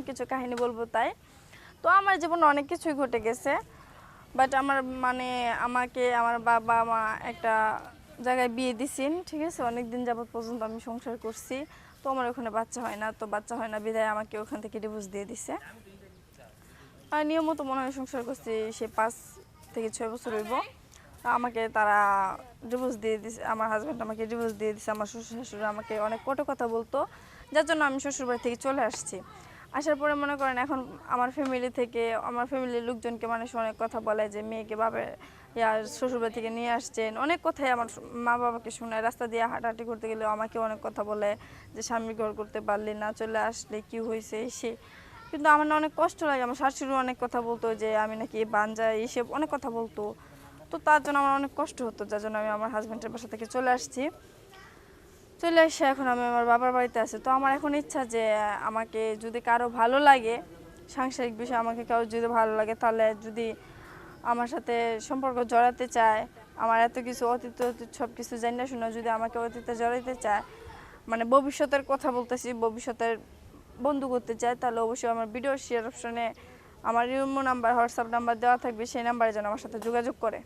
জীবনের কিছু কাহিনী বলব তাই। তো আমার জীবনে অনেক কিছুই ঘটে গেছে। বাট আমার মানে আমাকে, আমার বাবা, মা একটা জায়গায় বিয়ে দিছেন, ঠিক আছে? অনেক দিন যাবত পর্যন্ত আমি সংসার করছি। তো আমার ওখানে বাচ্চা হয় না, তো বাচ্চা হয় না, বিদায় আমাকে ওখান থেকে ডিভোর্স দিয়ে দিছে। আর নিয়মিত মনে হয় সংসার করছি, সে পাঁচ থেকে ছয় বছর হইব। আমাকে তারা ডিভোর্স দিয়ে দিছে, আমার হাজব্যান্ড আমাকে ডিভোর্স দিয়ে দিছে, আমার শ্বশুর শাশুড়ি আমাকে অনেক কটু কথা বলতো। যার জন্য আমি শ্বশুরবাড়ি থেকে চলে আসছি। আসার পরে মনে করেন এখন আমার ফ্যামিলি থেকে, আমার ফ্যামিলির লোকজনকে মানুষ অনেক কথা বলে যে, মেয়েকে বাবে ইয়া, শ্বশুরবাড়ি থেকে নিয়ে আসছেন। অনেক কথাই আমার মা বাবাকে শোনায় রাস্তা দিয়ে হাঁটাহাঁটি করতে গেলে আমাকে অনেক কথা বলে যে, স্বামী ঘর করতে পারলি না, চলে আসলে কি হয়েছে? সে, কিন্তু আমার না অনেক কষ্ট লাগে। আমার শাশুড়ি অনেক কথা বলতো যে, আমি নাকি বাঞ্জা এইসব অনেক কথা বলতো। তো তার জন্য আমার অনেক কষ্ট হতো, যার জন্য আমি আমার হাজব্যান্ডের বাসা থেকে চলে আসছি। চলে এসে এখন আমি আমার বাবার বাড়িতে আছে। তো আমার এখন ইচ্ছা যে আমাকে যদি কারও ভালো লাগে, সাংসারিক বিষয়ে আমাকে কারও যদি ভালো লাগে, তাহলে যদি আমার সাথে সম্পর্ক জড়াতে চায়, আমার এত কিছু অতীত সব কিছু জানা শুনে যদি আমাকে অতীতে জড়াইতে চায় মানে ভবিষ্যতের কথা বলতেছি, ভবিষ্যতের বন্ধু করতে চায়, তাহলে অবশ্যই আমার ভিডিও শেয়ার অপশনে আমার ইউমো নাম্বার হোয়াটসঅ্যাপ নাম্বার দেওয়া থাকবে, সেই নাম্বারে যেন আমার সাথে যোগাযোগ করে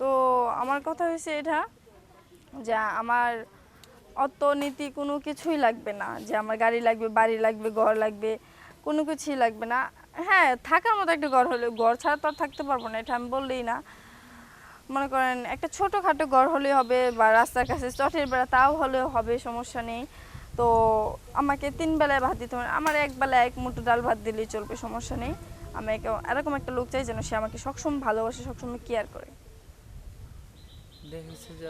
তো আমার কথা হয়েছে এটা, যে আমার অর্থনীতি কোনো কিছুই লাগবে না, যে আমার গাড়ি লাগবে, বাড়ি লাগবে, ঘর লাগবে, কোনো কিছুই লাগবে না। হ্যাঁ থাকার মতো একটা ঘর হলে ঘর ছাড়া তো আর থাকতে পারব না, এটা আমি বললেই না। মনে করেন একটা ছোটোখাটো ঘর হলেই হবে বা রাস্তার কাছে চটের বেড়া, তাও হলেও হবে, সমস্যা নেই। তো আমাকে তিন বেলায় ভাত দিতে হবে, আমার এক বেলায় এক মুঠো ডাল ভাত দিলেই চলবে, সমস্যা নেই। আমি এরকম একটা লোক চাই যেন সে আমাকে সবসময় ভালোবাসে, সবসময় কেয়ার করে। দেখেছি যে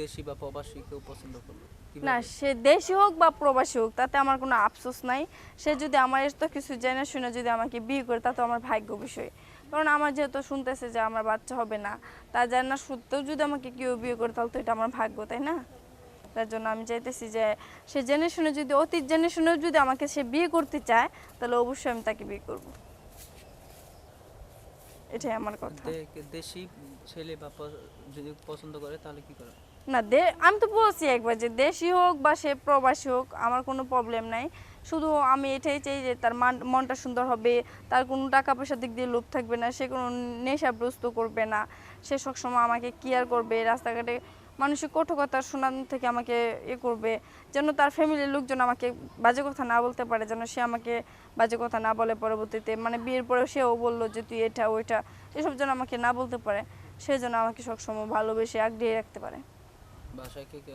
দেশি বা প্রবাসী কেউ পছন্দ করল না, সে দেশি হোক বা প্রবাসী হোক, তাতে আমার কোনো আফসোস নাই। সে যদি আমার এত কিছু জেনে শুনে যদি আমাকে বিয়ে করে তা তো আমার ভাগ্য বিষয়। কারণ আমার যেহেতু শুনতেছে যে আমার বাচ্চা হবে না, তা জানা সত্ত্বেও যদি আমাকে কেউ বিয়ে করে, তাহলে তো এটা আমার ভাগ্য, তাই না? তার জন্য আমি চাইতেছি যে সে জেনে শুনে যদি, অতীত জেনে শুনেও যদি আমাকে সে বিয়ে করতে চায়, তাহলে অবশ্যই আমি তাকে বিয়ে করব। এটাই আমার কথা। দেশি ছেলে বা যদি পছন্দ করে তাহলে কি করে? না দে আমি তো বলছি একবার যে দেশি হোক বা সে প্রবাসী হোক আমার কোনো প্রবলেম নাই। শুধু আমি এটাই চাই যে তার মান- মনটা সুন্দর হবে তার কোনো টাকা পয়সার দিক দিয়ে লোভ থাকবে না সে কোনো নেশাগ্রস্ত করবে না সে সবসময় আমাকে কেয়ার করবে রাস্তাঘাটে মানুষের কঠোকতা শোনান থেকে আমাকে ইয়ে করবে, যেন তার ফ্যামিলির লোকজন আমাকে বাজে কথা না বলতে পারে, যেন সে আমাকে বাজে কথা না বলে পরবর্তীতে। মানে বিয়ের পরে সেও বলল যে, তুই এটা, ওইটা। এসব যেন আমাকে না বলতে পারে, সে যেন আমাকে সবসময় ভালোবেসে আগ্রহে রাখতে পারে।